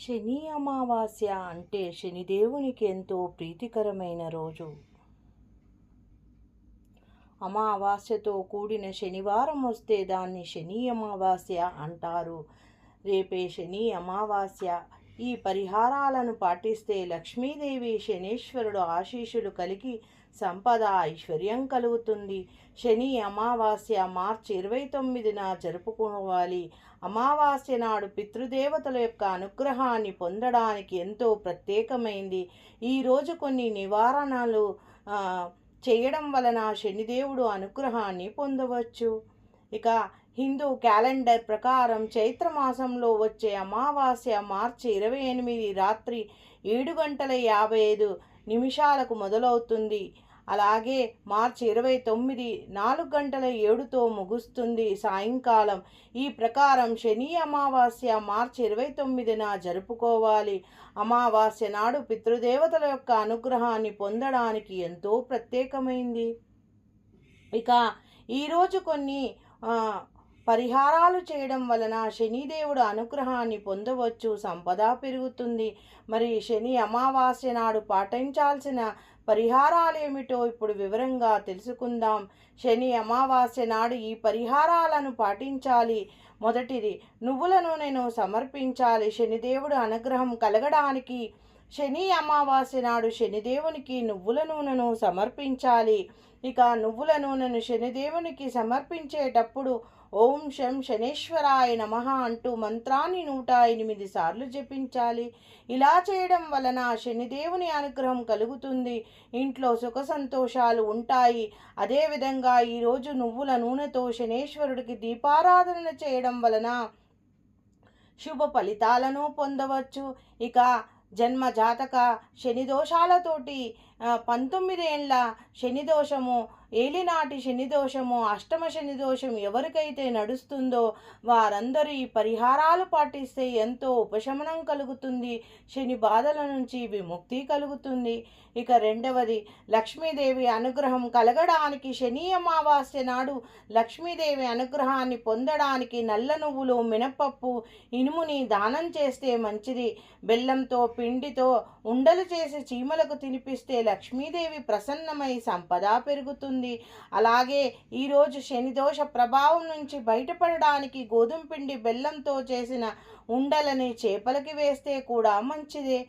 శని అమావాస్య అంటే శనిదేవునికి ఎంతో ప్రీతికరమైన రోజు. అమావాస్యతో కూడిన శనివారం వస్తే దాన్ని శని అమావాస్య అంటారు. రేపే శని అమావాస్య. ఈ పరిహారాలను పాటిస్తే లక్ష్మీదేవి శనీశ్వరుడు ఆశీషులు కలిగి సంపద ఐశ్వర్యం కలుగుతుంది. శని అమావాస్య మార్చి ఇరవై తొమ్మిదిన జరుపుకోవాలి. అమావాస్య నాడు పితృదేవతల యొక్క అనుగ్రహాన్ని పొందడానికి ఎంతో ప్రత్యేకమైంది. ఈరోజు కొన్ని నివారణలు చేయడం వలన శనిదేవుడు అనుగ్రహాన్ని పొందవచ్చు. ఇక హిందూ క్యాలెండర్ ప్రకారం చైత్రమాసంలో వచ్చే అమావాస్య మార్చి ఇరవై ఎనిమిది రాత్రి ఏడు గంటల యాభై ఐదు నిమిషాలకు మొదలవుతుంది. అలాగే మార్చి ఇరవై తొమ్మిది నాలుగు గంటల ఏడుతో ముగుస్తుంది సాయంకాలం. ఈ ప్రకారం శని అమావాస్య మార్చి ఇరవై తొమ్మిదిన జరుపుకోవాలి. అమావాస్య నాడు పితృదేవతల యొక్క అనుగ్రహాన్ని పొందడానికి ఎంతో ప్రత్యేకమైంది. ఇక ఈరోజు కొన్ని పరిహారాలు చేయడం వలన శనిదేవుడు అనుగ్రహాన్ని పొందవచ్చు సంపద పెరుగుతుంది. మరి శని అమావాస్య నాడు పాటించాల్సిన పరిహారాలు ఏమిటో ఇప్పుడు వివరంగా తెలుసుకుందాం. శని అమావాస్య నాడు ఈ పరిహారాలను పాటించాలి. మొదటిది నువ్వుల నూనెను సమర్పించాలి. శనిదేవుడు అనుగ్రహం కలగడానికి శని అమావాస్య నాడు శనిదేవునికి నువ్వుల నూనెను సమర్పించాలి. ఇక నువ్వుల నూనెను శనిదేవునికి సమర్పించేటప్పుడు ఓం శం శనేశ్వరాయ నమ అంటూ మంత్రాన్ని నూట ఎనిమిది సార్లు జపించాలి. ఇలా చేయడం వలన శనిదేవుని అనుగ్రహం కలుగుతుంది. ఇంట్లో సుఖ సంతోషాలు ఉంటాయి. అదేవిధంగా ఈరోజు నువ్వుల నూనెతో శనేశ్వరుడికి దీపారాధన చేయడం వలన శుభ ఫలితాలను పొందవచ్చు. ఇక జన్మ జాతక శనిదోషాలతోటి పంతొమ్మిదేండ్ల శని దోషము ఏలినాటి శని దోషము అష్టమ శనిదోషం ఎవరికైతే నడుస్తుందో వారందరూ ఈ పరిహారాలు పాటిస్తే ఎంతో ఉపశమనం కలుగుతుంది శని బాధల నుంచి విముక్తి కలుగుతుంది. ఇక రెండవది లక్ష్మీదేవి అనుగ్రహం కలగడానికి శని అమావాస్య నాడు లక్ష్మీదేవి అనుగ్రహాన్ని పొందడానికి నల్ల నువ్వులు మినపప్పు ఇనుముని దానం చేస్తే మంచిది. బెల్లంతో పిండితో ఉండలు చేసి చీమలకు తినిపిస్తే లక్ష్మీదేవి ప్రసన్నమై సంపద పెరుగుతుంది. అలాగే ఈరోజు శనిదోష ప్రభావం నుంచి బయటపడడానికి గోధుమ పిండి బెల్లంతో చేసిన ఉండలని చేపలకి వేస్తే కూడా మంచిదే.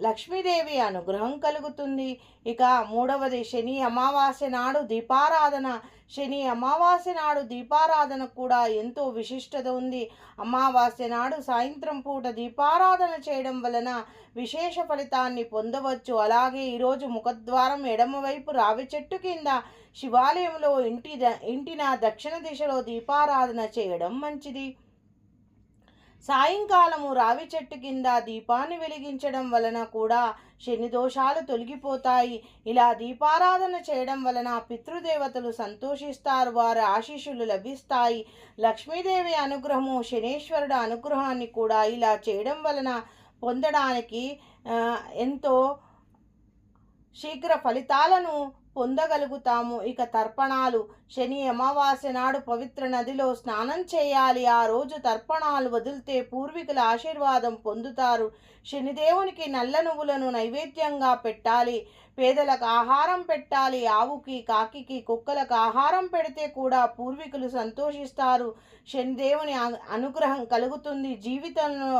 లక్ష్మీదేవి అనుగ్రహం కలుగుతుంది. ఇక మూడవది శని అమావాస్య నాడు దీపారాధన. శని అమావాస్య నాడు దీపారాధన కూడా ఎంతో విశిష్టత ఉంది. అమావాస్య నాడు సాయంత్రం పూట దీపారాధన చేయడం వలన విశేష ఫలితాన్ని పొందవచ్చు. అలాగే ఈరోజు ముఖద్వారం ఎడమవైపు రావి చెట్టు కింద శివాలయంలో ఇంటి ద- ఇంటిన దక్షిణ దిశలో దీపారాధన చేయడం మంచిది. సాయంకాలము రావి చెట్టు కింద దీపాన్ని వెలిగించడం వలన కూడా శని దోషాలు తొలగిపోతాయి. ఇలా దీపారాధన చేయడం వలన పితృదేవతలు సంతోషిస్తారు వారి ఆశీస్సులు లభిస్తాయి. లక్ష్మీదేవి అనుగ్రహము శనేశ్వరుడు అనుగ్రహాన్ని కూడా ఇలా చేయడం వలన పొందడానికి ఎంతో శీఘ్ర ఫలితాలను పొందగలుగుతాము. ఇక తర్పణాలు. శని అమావాస్య నాడు పవిత్ర నదిలో స్నానం చేయాలి. ఆ రోజు తర్పణాలు వదిలితే పూర్వీకుల ఆశీర్వాదం పొందుతారు. శనిదేవునికి నల్ల నువ్వులను నైవేద్యంగా పెట్టాలి. పేదలకు ఆహారం పెట్టాలి ఆవుకి కాకికి కుక్కలకు ఆహారం పెడితే కూడా పూర్వీకులు సంతోషిస్తారు. శనిదేవుని అనుగ్రహం కలుగుతుంది. జీవితంలో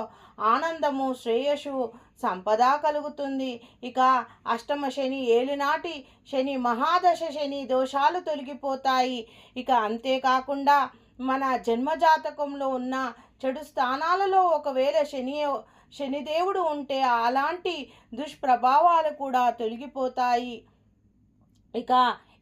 ఆనందము శ్రేయస్సు సంపద కలుగుతుంది. ఇక అష్టమ శని ఏలినాటి శని మహాదశ శని దోషాలు తొలగిపోతాయి. ఇక అంతేకాకుండా మన జన్మజాతకంలో ఉన్న చెడు స్థానాలలో ఒకవేళ శని శనిదేవుడు ఉంటే అలాంటి దుష్ప్రభావాలు కూడా తొలగిపోతాయి. ఇక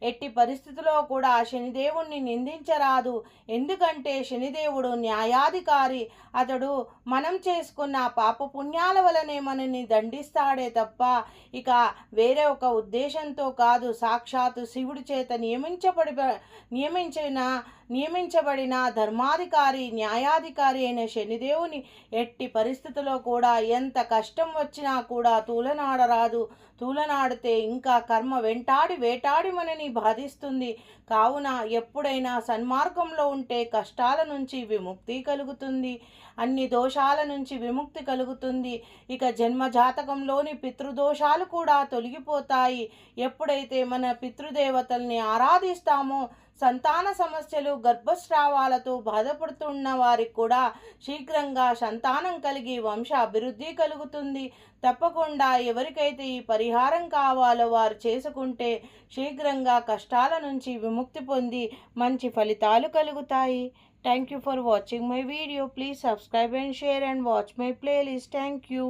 ఎట్టి పరిస్థితిలో కూడా శనిదేవుణ్ణి నిందించరాదు. ఎందుకంటే శనిదేవుడు న్యాయాధికారి. అతడు మనం చేసుకున్న పాప పుణ్యాల వలనే మనని దండిస్తాడే తప్ప ఇక వేరే ఒక ఉద్దేశంతో కాదు. సాక్షాత్తు శివుడి చేత నియమించబడి నియమించిన నియమించబడిన ధర్మాధికారి న్యాయాధికారి అయిన శనిదేవుని ఎట్టి పరిస్థితిలో కూడా ఎంత కష్టం వచ్చినా కూడా తూలనాడరాదు. తూలనాడితే ఇంకా కర్మ వెంటాడి వేటాడి మనని బాధిస్తుంది. కావున ఎప్పుడైనా సన్మార్గంలో ఉంటే కష్టాల నుంచి విముక్తి కలుగుతుంది. అన్ని దోషాల నుంచి విముక్తి కలుగుతుంది. ఇక జన్మ జాతకంలోని పితృదోషాలు కూడా తొలగిపోతాయి. ఎప్పుడైతే మన పితృదేవతల్ని ఆరాధిస్తామో సంతాన సమస్యలు గర్భస్రావాలతో బాధపడుతున్న వారికి కూడా శీఘ్రంగా సంతానం కలిగి వంశ అభివృద్ధి కలుగుతుంది. తప్పకుండా ఎవరికైతే ఈ పరిహారం కావాలో వారు చేసుకుంటే శీఘ్రంగా కష్టాల నుంచి విముక్తి పొంది మంచి ఫలితాలు కలుగుతాయి. Thank you for watching my video please subscribe and share and watch my playlist thank you